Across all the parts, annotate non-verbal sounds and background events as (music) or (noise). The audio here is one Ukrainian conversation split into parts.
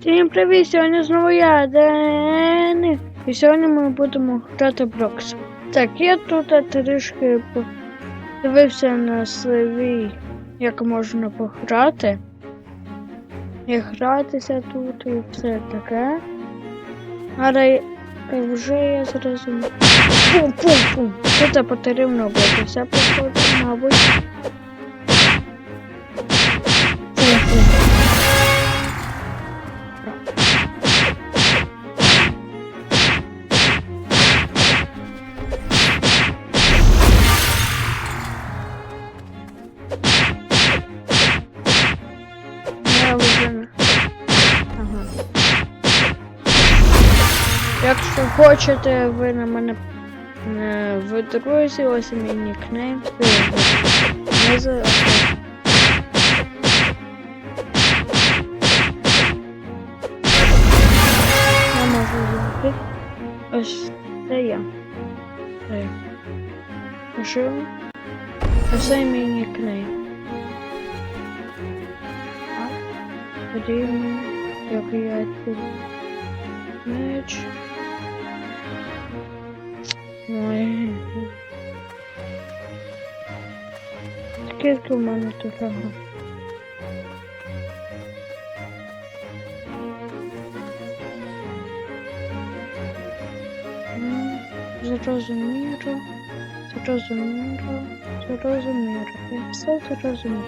Всім привіт! Сьогодні знову я, Ден. І сьогодні ми будемо грати Брокс. Так, я тут трішки дивився на свій, як можна пограти. І гратися тут і все таке. Але вже я зрозумів. Пум-пум-пум. Тут потрібно буде все походу, мабуть. Якщо ви на мене е, в друзі, ось мій нікнейм. Знизу. Я можу зайти. Ось це я. Це. Пишу. Мій нікнейм. Рівно, як я тут меч. Скільки в мене тут ага? Зрозуміло, зрозуміло, зрозуміло. Я все зрозуміло.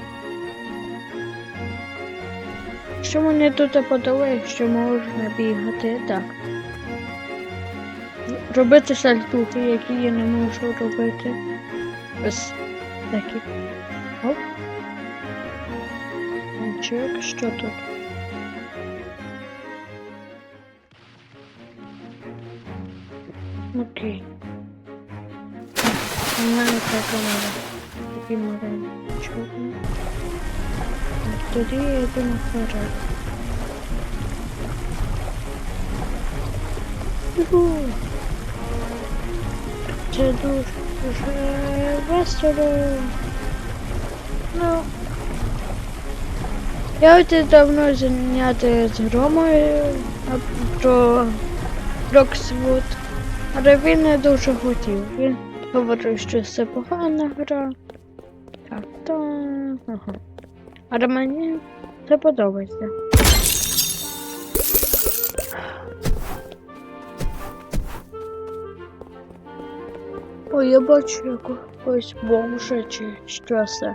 Що мені тут подобається, що можна бігати так. Робити сальтухи, які я не можу робити. Ось такі. Оп. Чек, що тут? Окей. У мене так надо. Такий маленький чорний. Тоді я йду наперед. Юху! Дуже, дуже весело. Ну. Я от давно заняти з Громою про Броксвуд, але він не дуже хотів. Він говорив, що це погана гра. Так, то. Ага. Але мені це подобається. Ой, я бачу якогось бомжа чи що це.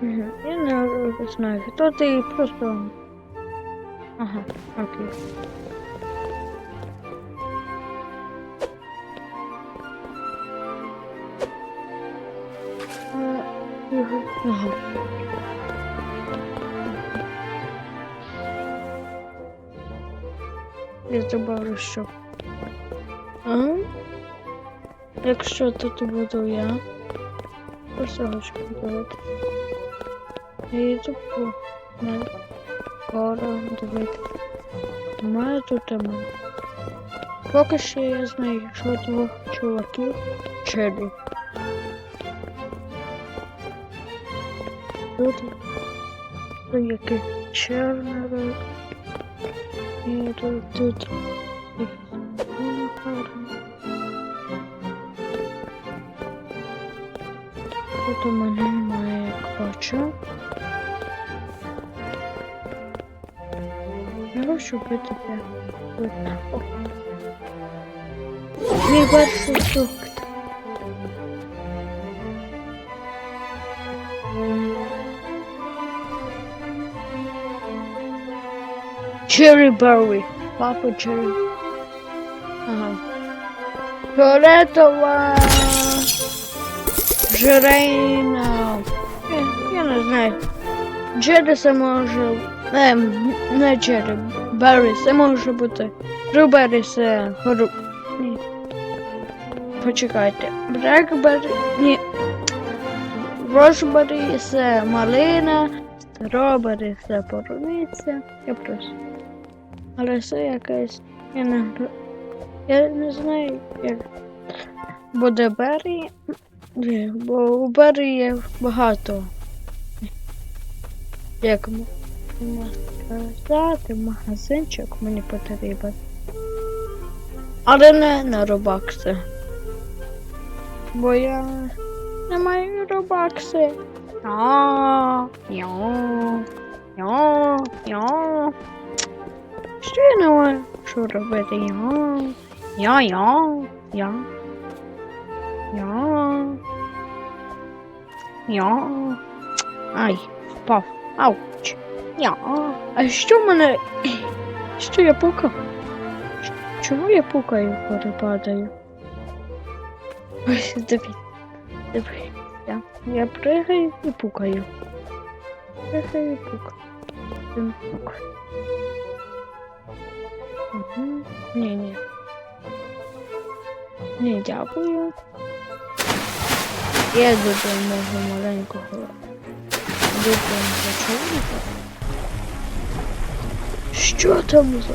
Мгм, Я не знаю, хто ти просто. Ага, окей. Я добавлю що. Ага. Якщо тут буду я, просто хочу подивити. Я йду по гору дивити. Маю тут тему. Поки що я знаю, що двох чуваків челі. Тут який чорний. І тут тут. їх гарно. Тут у мене немає як бачу. Я хочу бити тебе. Мій перший фрукт. Cherry berry. Папа cherry. Ага. Фіолетова. Жирейна. Я, я не знаю. Джері це може. Ем, не Джері. Беррі це може бути. Брубері це гору. Ні. Почекайте. Блекбері. Ні. Рошбері це малина. Стробері це полуниця. Я просто. Але це якась. Я не, я не знаю, як буде Бері. Ні, бо у Бері є багато. Як м- сказати, магазинчик мені потрібен. Але не на робакси. Бо я не маю робакси. Що я не маю? Що робити? Я, я, я, я. Я. Я. Ай, впав. Ауч. Я. А що в мене? Що я пукав? Ч- Чому я пукаю, коли падаю? Ой, дивіться. Дивіться. Я пригаю і пукаю. Пригаю і пукаю. Пукає. Угу. Ні, ні. Ні, дякую. Я люблю мого маленького любленького човника. Що там за?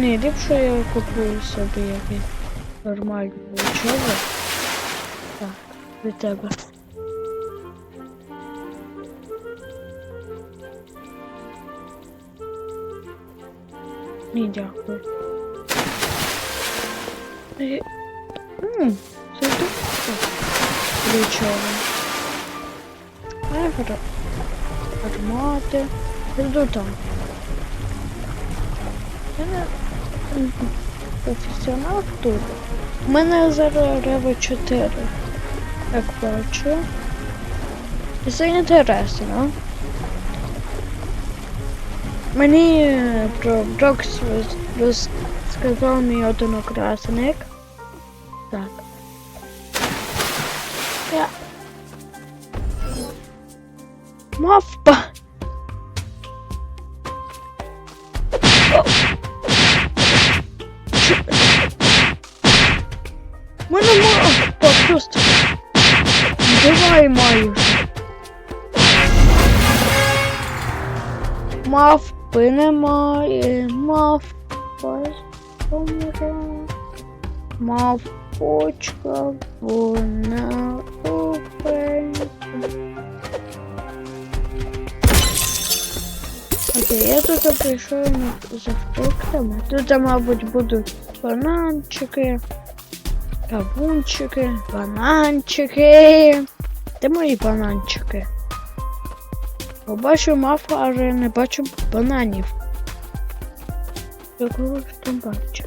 Ні, ліпше я куплю собі якийсь нормальний човник. Так, від тебе. Ні, дякую. Е, Тут Ключовий. Армати. Іду там. Я не професіонал тут. У мене зараз рево 4. Як бачу. І це інтересно. Мені е, про Брокс роз- розказав мій однокласник. Так. Мавпа! В Мене мавпа просто. Давай маю. Мавпи немає. Мавпа. помре. Мавпочка, вона купенька. Окей, я тут прийшов за фруктами. Тут, мабуть, будуть бананчики, кавунчики, бананчики. Де мої бананчики? Побачу мафа, але не бачу бананів. Якого ж там бачу?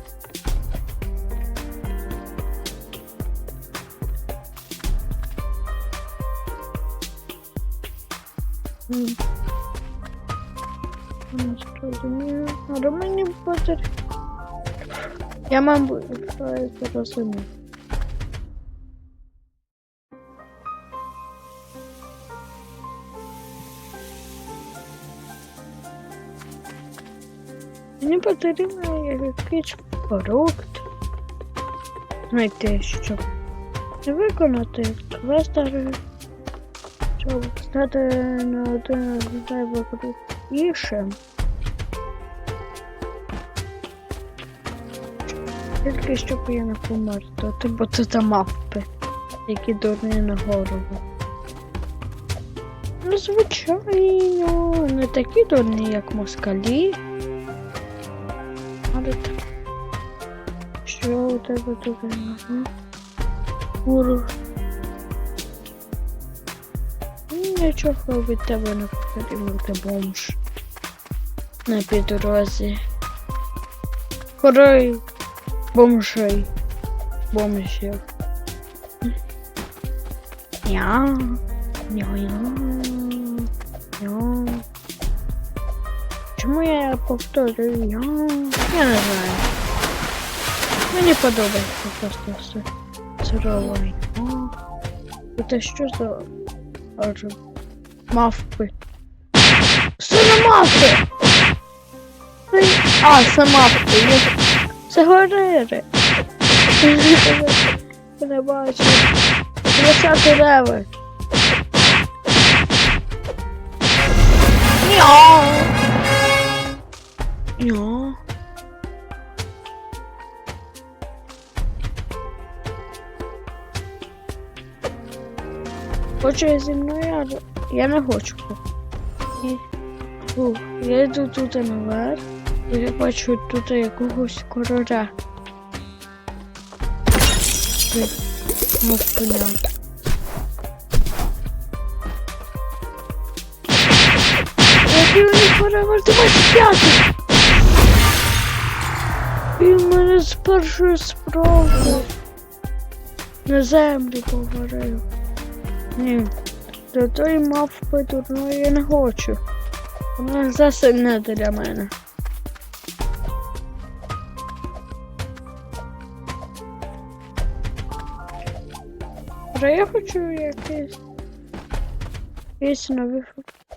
М. Що. Але мені буде. Я мабуть, розумію. Мені потрібно якийсь фрукт. Знайти, щоб виконати квест, але щоб стати на один найвикрутішим. Тільки щоб я не помер, то ти бо це за мавпи, які дурні на голову. Ну, звичайно, не такі дурні, як москалі. Але так. Що у тебе тут? Ага. Куру. Нічого від тебе не потрібно, ти бомж. На підрозі. Хорой бомжей. Бомжів. Я. Я-я. Я. Чому я повторюю я? Я не знаю. Мені подобається просто все. Сировий. Це що за мавпи? Це не мавпи! А, мавпи. Є- Це горири. Я (laughs) не бачу. 20 левел. Няу. Няу. Хоче зі мною, але я не хочу. Я йду тут наверх. Я бачу тут якогось короля. Мов понятно. Який у них перевер 25! Він мене з першої спроби на землю поварив. Ні, до тої мавпи дурної я не хочу. Вона засильна для мене. Але я хочу якісь, якісь нові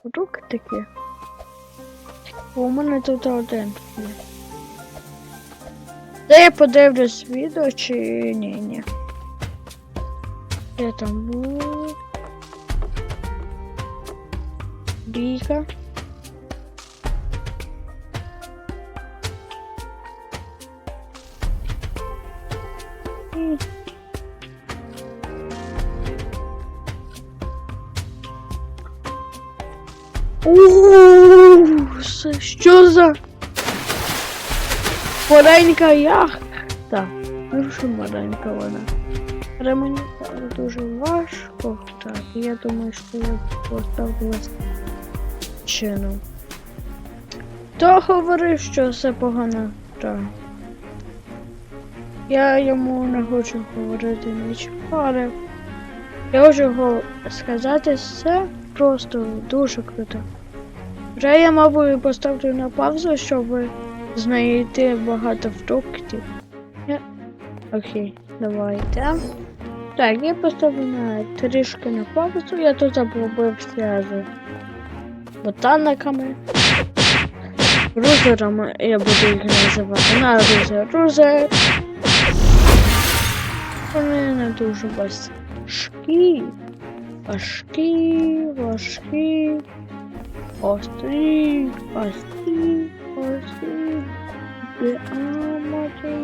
фруктики. Бо у мене тут один. Де я подивлюсь відео чи ні, ні. Де там був? Бійка. Ууу, що за маленька яхта? Ну що маленька вона? Але мені дуже важко. Так, я думаю, що я поставила чину. Хто говорив, що це погано? Так. Я йому не хочу говорити нічого, але я хочу сказати, це просто дуже круто. Вже я, мабуть, поставлю на паузу, щоб знайти багато фруктів. Окей, давайте. Так, я поставлю на трішки на паузу, я тут облобився з ботаниками. Рузерами я буду їх називати. На рузер. Рузер. Вони не дуже важкі. Важкі, важкі. Острі, острі, острі. Діамати.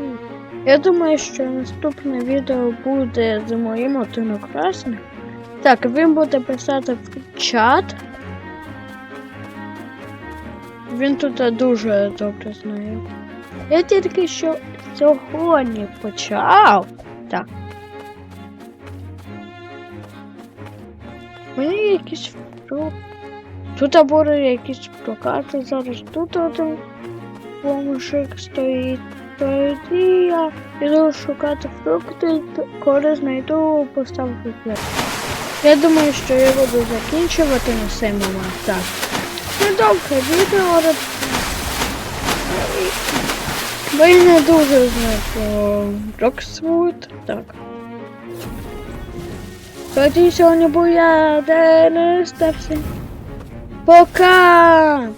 Я думаю, що наступне відео буде з моїм однокласником. Так, він буде писати в чат. Він тут дуже добре знає. Я тільки що сьогодні почав. Так. Мені якісь фрукти. Тут буде якісь прокати зараз. Тут один помощик стоїть. Тоді я йду шукати фрукти, коли знайду поставлю клеп. Я думаю, що я буду закінчувати на цей момент. Так. Недовге відео, але ви не дуже знаєте Роксвуд. Так. Тоді сьогодні був я Денис та всім. Пока!